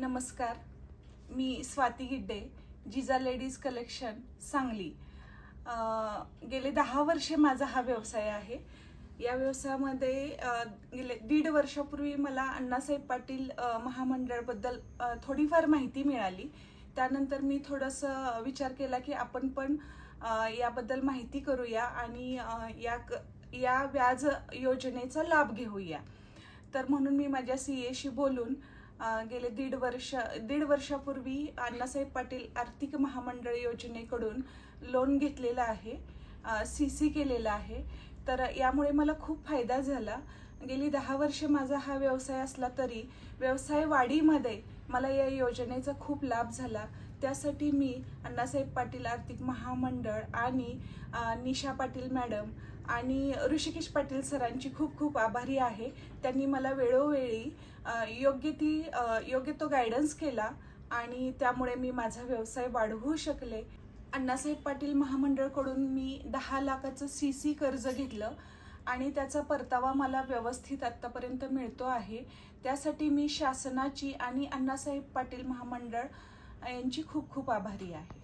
नमस्कार. मी Swati Gidde Jija ladies collection Sangli. गेले दहा वर्षे माझा हा व्यवसाय आहे. या व्यवसायामध्ये गेले दीड वर्षापूर्वी मला अण्णासाहेब पाटील महामंडळाबद्दल महामंडळबद्दल थोडीफार माहिती मिळाली. त्यानंतर मी थोडंसं विचार केला की आपण पण याबद्दल माहिती करूया आणि या क- या व्याज योजनेचा लाभ घेऊया. तर म्हणून मी माझ्या सी एशी बोलून गेले दीड वर्ष दीड वर्षापूर्वी अण्णासाहेब पाटील आर्थिक महामंडळ योजनेकडून लोन घेतलेलं आहे सी सी केलेलं आहे. तर यामुळे मला खूप फायदा झाला. गेली दहा वर्षे माझा हा व्यवसाय असला तरी व्यवसाय वाढीमध्ये मला या योजनेचा खूप लाभ झाला. त्यासाठी मी अण्णासाहेब पाटील आर्थिक महामंडळ आणि निशा पाटील मॅडम आणि ऋषिकेश पाटील सरांची खूप खूप आभारी आहे. त्यांनी मला वेळोवेळी योग्य ती योग्य तो गायडन्स केला आणि त्यामुळे मी माझा व्यवसाय वाढवू शकले. अण्णासाहेब पाटील महामंडळकडून मी दहा लाखाचं सी सी कर्ज घेतलं. आणि त्याचा परतावा मला व्यवस्थित आत्तापर्यंत मिळतो आहे. त्यासाठी मी शासनाची आणि अण्णासाहेब पाटील महामंडळ यांची खूप खूप आभारी आहे.